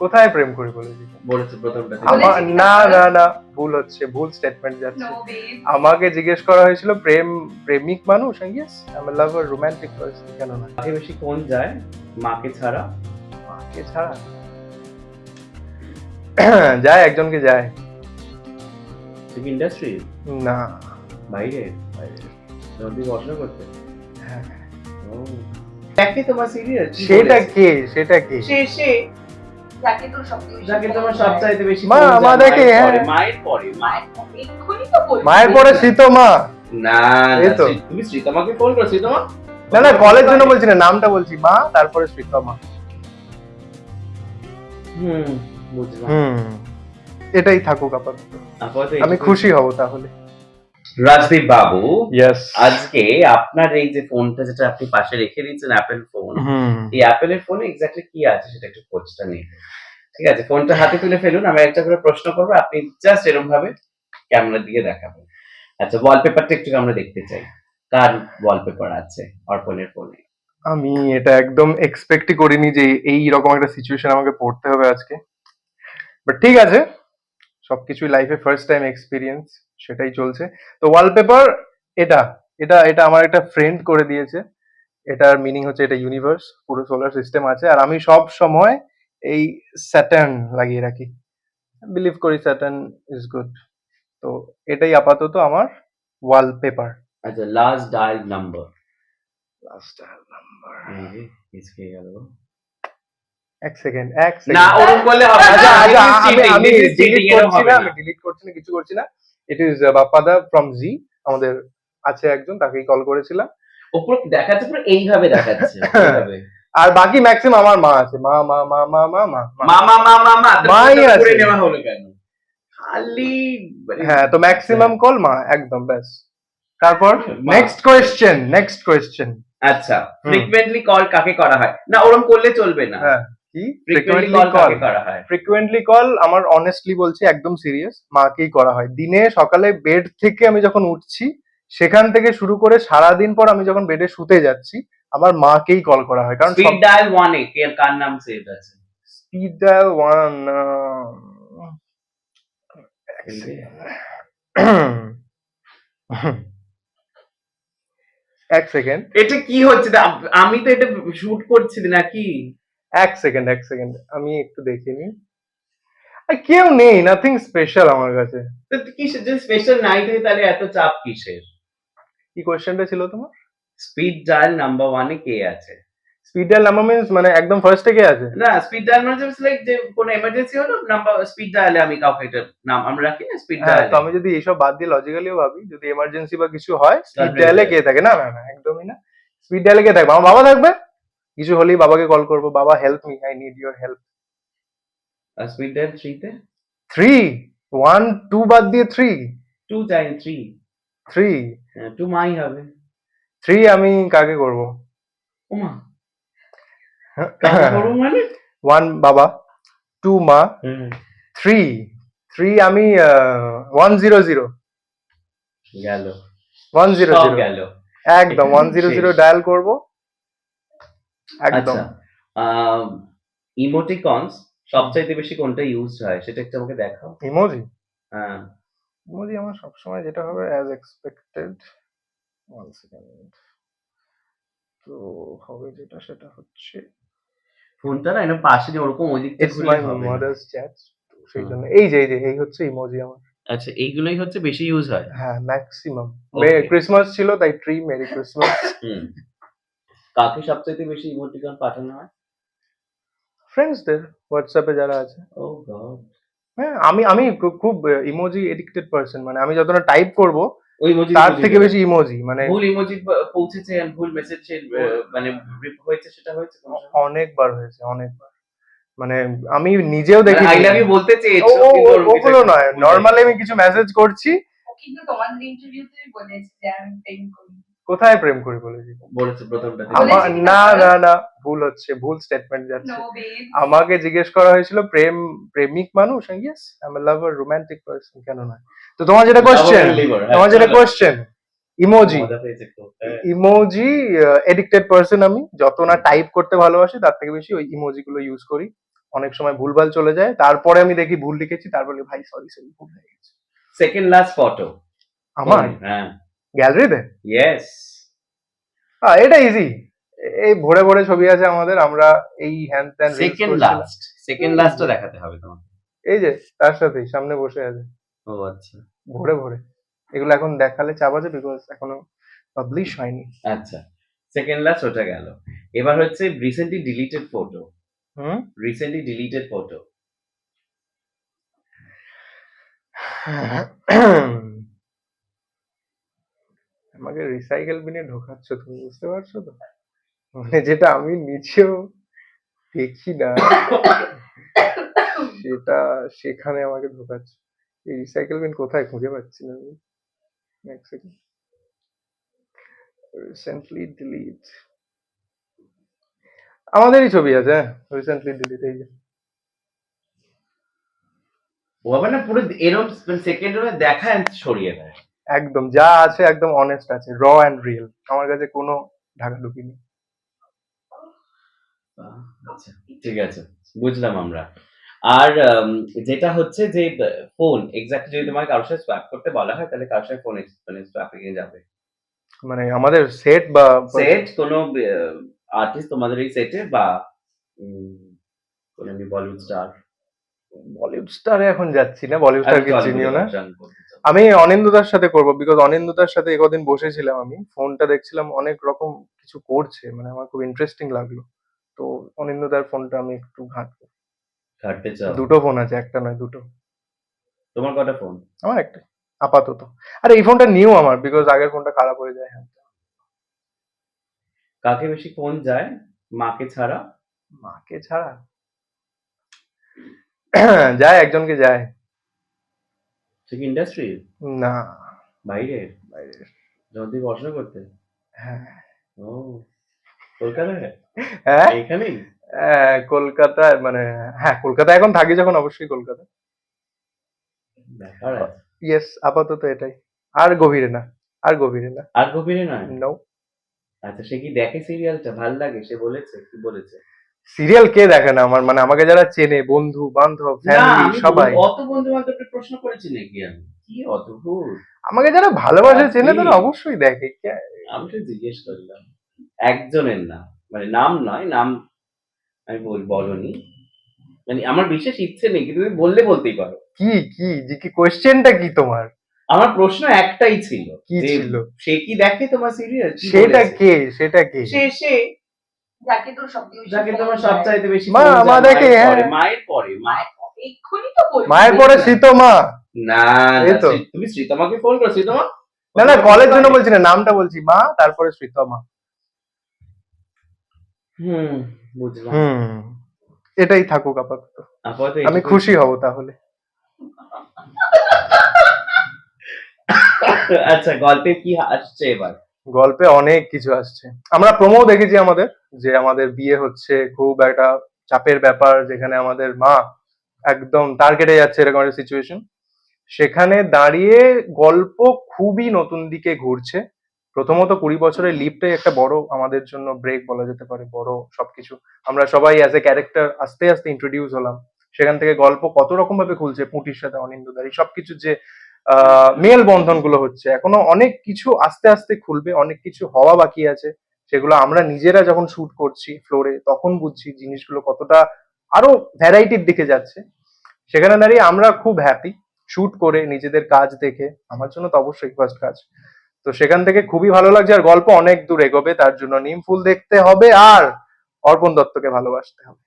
কোথায় প্রেম করি বলেছি বলেছে প্রথমটা না না? না ভুল হচ্ছে ভুল স্টেটমেন্ট যাচ্ছে। আমাকে জিজ্ঞেস করা হয়েছিল প্রেম প্রেমিক মানুষ? Yes I am lover romantic person কেন না? আগে বেশি কোন যায়? মাকে ছাড়া? মাকে ছাড়া? যায় একজনকে যায়। তুমি ইন্ডাস্ট্রি না। বাইরে? বাইরে। নদী পড়াশোনা করতে? হ্যাঁ। ও। তোমার সিরিয়াস সেটা কে? সেটা কে? সে সে। হয়। সবচাইতে বেশি মা, মায়ের হ্যাঁ। পরে, মায়ের না তুমি ফোন করো না না কলেজ জন্য বলছি না নামটা বলছি মা তারপরে শীতমা হুম বুঝলাম। হুম এটাই থাকুক আপাতত। আপাতত আমি খুশি হব তাহলে। রাজদীপ বাবু আজকে আপনার এই যে ফোনটা যেটা আপনি পাশে রেখে দিয়েছেন অ্যাপেল ফোন এই অ্যাপেলের ফোনে এক্স্যাক্টলি কি আছে সেটা একটু খোঁজটা নিন। ঠিক আছে ফোনটা হাতে তুলে ফেলুন আমি একটা করে প্রশ্ন করব আপনি জাস্ট এরকম ভাবে ক্যামেরার দিকে দেখাবেন। আচ্ছা ওয়ালপেপারটা একটু আমরা দেখতে চাই। কার ওয়ালপেপার আছে অর্পণের ফোনে আমি এটা একদম এক্সপেক্টই করিনি যে এই রকম একটা সিচুয়েশন আমাকে পড়তে হবে আজকে। বাট ঠিক আছে সবকিছুই লাইফে ফার্স্ট টাইম এক্সপিরিয়েন্স সেটাই চলছে। তো ওয়ালপেপার এটা এটা এটা আমার একটা ফ্রেন্ড করে দিয়েছে। এটার মিনিং হচ্ছে এটা ইউনিভার্স পুরো সোলার সিস্টেম আছে। আর আমি সব সময় এই স্যাটার্ন লাগিয়ে রাখি। বিলিভ করি স্যাটার্ন ইজ গুড তো এটাই আপাতত আমার ওয়ালপেপার আচ্ছা last dial number last dial number মিসকে গেল। এক সেকেন্ড এক না ওরকম করলে হবে আচ্ছা আচ্ছা আমি আমি ডিলিট করছি না। না। আমি ডিলিট করছি না কিছু করছি না। ইট ইজ বাপ্পাদা ফ্রম জি আমাদের আছে একজন তাকেই কল করেছিলাম। ওপর দেখাচ্ছে পুরো এইভাবে দেখাচ্ছে এইভাবে। আর বাকি ম্যাক্সিমাম আমার মা আছে। মা মা মা মা মা মা মাই আছে। নেওয়া হলো কেন? খালি মানে হ্যাঁ তো ম্যাক্সিমাম কল মা একদম ব্যাস। তারপর নেক্সট কোয়েশ্চেন নেক্সট কোয়েশ্চেন আচ্ছা। ফ্রিকুয়েন্টলি কল কাকে করা হয়? না ওরম করলে চলবে না। হ্যাঁ। কি? ফ্রিকুয়েন্টলি কল কল করা হয়? ফ্রিকুয়েন্টলি কল আমার অনেস্টলি বলছি একদম সিরিয়াস মাকেই করা হয়। দিনে সকালে বেড থেকে আমি যখন উঠছি সেখান থেকে শুরু করে সারা দিন পর আমি যখন বেডে শুতে যাচ্ছি আমার মাকেই কল করা হয়। কারণ স্পিড ডায়াল ওয়ানে কে কার নাম সেভ আছে? স্পিড ডায়াল ওয়ান এক সেকেন্ড এটা কি হচ্ছে? আমি তো এটা শুট করছি নাকি? এক সেকেন্ড এক সেকেন্ড আমি একটু দেখে নিই। আর কেউ নেই নাথিং স্পেশাল আমার কাছে। কিসের যে স্পেশাল নাই থাকে তাহলে এত চাপ কিসের? কি কোয়েশ্চেনটা ছিল তোমার? স্পিড ডায়াল নাম্বার ওয়ানে কে আছে? স্পিড ডায়াল নাম্বার মিন্স মানে একদম ফার্স্ট থেকে আছে? না স্পিড ডায়াল মানে জাস্ট লাইক যে কোনো এমার্জেন্সি হলো নাম্বার স্পিড ডায়ালে আমি কাউকে একটা নাম আমরা রাখি না স্পিড হ্যাঁ ডায়ালে তো আমি যদি এইসব বাদ দিয়ে লজিক্যালিও ভাবি যদি এমার্জেন্সি বা কিছু হয় স্পিড ডায়ালে কে? কে থাকে? না না না একদমই না। স্পিড ডায়ালে কে থাকবে? আমার বাবা থাকবে? কিছু হলেই বাবাকে কল করব। বাবা help me I need your help থ্রিতে থ্রি ওয়ান টু বাদ দিয়ে থ্রি টু চাই থ্রি থ্রি টু মাই হবে। থ্রি আমি কাকে করব? ওমা কাকে করব মানে? ওয়ান বাবা। টু মা। থ্রি থ্রি আমি ওয়ান জিরো জিরো গেল। ওয়ান জিরো জিরো গেল। একদম ওয়ান জিরো জিরো ডায়াল করব। একদম। আচ্ছা ইমোটিকনস সবচাইতে বেশি কোনটা ইউজ হয়? সেটা একটু আমাকে দেখাও। ইমোজি হ্যাঁ। ইমোজি আমার সবসময় যেটা হবে অ্যাজ এক্সপেক্টেড ওয়ান সেকেন্ড তো হবে যেটা সেটা হচ্ছে ফোনটা না এটা পাশে দিয়ে ওরকম ওই দিক থেকে ইটস হবে। মাদার্স চ্যাট সেই জন্য এই যে এই যে এই হচ্ছে ইমোজি আমার। আচ্ছা এইগুলোই হচ্ছে বেশি ইউজ হয়? হ্যাঁ ম্যাক্সিমাম. ক্রিসমাস ছিল তাই ট্রি মেরি ক্রিসমাস হুম। কাকে সবচাইতে বেশি ইমোটিকন পাঠানো হয়? ফ্রেন্ডসদের হোয়াটসঅ্যাপে যারা আছে। ও গড হ্যাঁ আমি আমি খুব ইমোজি এডিক্টেড পারসন মানে আমি যতটা টাইপ করব ওই ইমোজি তার থেকে বেশি ইমোজি মানে ভুল ইমোজি পৌঁছেছে and ভুল মেসেজ মানে হয়েছে সেটা হয়েছে অনেকবার হয়েছে অনেকবার। মানে আমি নিজেও দেখি আই লাভ ইউ বলতে চেয়েছো ওগুলো নয়। নর্মালি আমি কিছু মেসেজ করছি। কিন্তু তোমাদের ইন্টারভিউতে বলেছে যে আমি প্রেম করি কোথায় প্রেম করি বলেছি বলেছে প্রথমটা আমার বলেছি কি না না? না না ভুল হচ্ছে ভুল স্টেটমেন্ট যাচ্ছে। আমাকে জিজ্ঞেস করা হয়েছিল প্রেম প্রেমিক মানুষ? Yes I am lover romantic person কেন না তো তোমার যেটা কোশ্চেন হ্যাঁ, তোমার যেটা question emoji. Emoji addicted person আমি। যত না টাইপ করতে ভালোবাসি তার থেকে বেশি ওই ইমোজি গুলো ইউজ করি। অনেক সময় ভুলভাল চলে যায়। তারপরে আমি দেখি ভুল লিখেছি তারপরে ভাই সরি সরি ভুল হয়ে গেছে। সেকেন্ড লাস্ট ফটো আমার? হ্যাঁ। গ্যালারিতে ইয়েস হ্যাঁ এটা ইজি এই ভোরে ভোরে ছবি আছে আমাদের আমরা এই হ্যান ত্যান সেকেন্ড লাস্ট সেকেন্ড লাস্টও দেখাতে হবে তোমাকে। এই যে তার সাথেই সামনে বসে আছে। ও আচ্ছা। ভোরে ভোরে। এগুলো এখন দেখালে চাপ আছে বিকজ এখনও পাবলিশ হয়নি। আচ্ছা। সেকেন্ড লাস্ট ওটা গেল। এবার হচ্ছে recently deleted photo hmm? Recently deleted photo আমাকে রিসাইকেল বিনে ঢোকাচ্ছ, তুমি বুঝতে পারছ তো? মানে যেটা আমি নিচেও দেখি না, সেটা সেখানে আমাকে ঢোকাচ্ছ। এই রিসাইকেল বিন কোথায় খুঁজে পাচ্ছি না আমি? এক সেকেন্ড রিসেন্টলি ডিলিট আমাদেরই ছবি আছে হ্যাঁ। রিসেন্টলি ডিলিট এই যে। ও আবার না পুরো এরম সেকেন্ড দেখা and সরিয়ে দেয়। একদম যা আছে একদম অনেস্ট আছে র অ্যান্ড রিয়েল আমার কাছে কোনো ঢাকাঢুকি নেই। আচ্ছা ঠিক আছে বুঝলাম আমরা। আর যেটা হচ্ছে যে ফোন এক্স্যাক্ট যদি তোমাকে কারোর সাথে সোয়াপ করতে বলা হয় তাহলে কারোর সাথে ফোন মানে সোয়াপিং এ যাবে। মানে আমাদের সেট বা সেট কোনো আর্টিস্ট তোমাদের এই সেটে বা কোনো বলিউড স্টার বলিউড স্টারে এখন যাচ্ছি না বলিউড স্টারকে চিনিও না। আমি অনিন্দুদার সাথে করব বিকজ অনিন্দুদার সাথে একদিন বসেছিলাম আমি ফোনটা দেখছিলাম অনেক রকম কিছু করছে মানে আমার খুব ইন্টারেস্টিং লাগল। তো অনিন্দুদার ফোনটা আমি একটু ঘাঁটবো। ঘাটতে চাও? দুটো ফোন আছে একটা নয় দুটো। তোমার কটা ফোন আমার একটা আপাতত। আর এই ফোনটা নিউ আমার বিকজ আগের ফোনটা খারাপ হয়ে যায় হ্যাঁ। কাকে বেশি ফোন যায়? মাকে ছাড়া? মাকে ছাড়া? যায় একজনকে যায়। সে কি ইন্ডাস্ট্রি না। বাইরে বাইরে যখন তুই পড়াশোনা করতে? হ্যাঁ। ও কলকাতায়? হ্যাঁ। হ্যাঁ, কলকাতায় মানে হ্যাঁ কলকাতায় এখন থাকি যখন অবশ্যই কলকাতা ইয়েস আপাতত এটাই। আর গভীরে না আর গভীরে না। আর গভীরে নয়? নো আচ্ছা সে কি দেখে সিরিয়ালটা? ভালো লাগে? সে বলেছে? কি বলেছে? সিরিয়াল কে দেখে না আমার? মানে আমাকে যারা চেনে বন্ধু বান্ধব ফ্যামিলি সবাই। অত বন্ধু বান্ধবকে প্রশ্ন করেছি নাকি আমি? কি অদ্ভুত। আমাকে যারা ভালোবাসে চেনে তারা অবশ্যই দেখে। আমি তো জিজ্ঞেস করলাম একজনের নাম মানে নাম নয় নাম আমি বল বলনি। মানে আমার বিশেষ ইচ্ছে নেই কিন্তু তুমি বললে বলতেই পারো। কি কি? যে কি কোয়েশ্চেনটা কি তোমার? আমার প্রশ্ন একটাই ছিল কি ছিল? সে কি দেখে তোমার সিরিয়াল সেটা কে? সেটা কে? সে সে যাকে তোর সবচেয়ে বেশি যাকে তোমার সবচাইতে বেশি মা, দেখে, মায়ের হ্যাঁ। পরে, মায়ের পরে মায়ের পরে। এক্ষুনি তো বললি। মায়ের পরে শীতমা না এই না, তো। শ্রী- তুমি শ্রীতমাকে ফোন করো শ্রীতমা না না কলের জন্য বলছি না নামটা বলছি মা তারপরে শীতমা হুম বুঝলাম। হুম এটাই থাকুক আপাতত। আপাতত আমি এটুকুই- খুশি হব তাহলে। আচ্ছা গল্পে কি আসছে এবার? গল্পে অনেক কিছু আসছে। আমরা প্রোমো দেখেছি আমাদের যে আমাদের বিয়ে হচ্ছে খুব একটা চাপের ব্যাপার যেখানে আমাদের মা একদম টার্গেটে যাচ্ছে এরকম একটা সিচুয়েশন সেখানে দাঁড়িয়ে গল্প খুবই নতুন দিকে ঘুরছে। প্রথমত কুড়ি বছরের লিপটাই একটা বড় আমাদের জন্য ব্রেক বলা যেতে পারে, বড় সবকিছু। আমরা সবাই অ্যাজ এ ক্যারেক্টার আস্তে আস্তে ইন্ট্রোডিউস হলাম। সেখান থেকে গল্প কত রকম ভাবে খুলছে, পুঁটির সাথে অনিন্দুদারি সবকিছু যে মেল বন্ধনগুলো হচ্ছে, এখনও অনেক কিছু আস্তে আস্তে খুলবে, অনেক কিছু হওয়া বাকি আছে। সেগুলো আমরা নিজেরা যখন শুট করছি ফ্লোরে তখন বুঝছি জিনিসগুলো কতটা আরও ভ্যারাইটির দিকে যাচ্ছে। সেখানে দাঁড়িয়ে আমরা খুব হ্যাপি শুট করে নিজেদের কাজ দেখে, আমার জন্য তো অবশ্যই ফার্স্ট কাজ। তো সেখান থেকে খুবই ভালো লাগছে আর গল্প অনেক দূর এগোবে, তার জন্য নিম ফুল দেখতে হবে আর অর্পণ দত্তকে ভালোবাসতে হবে।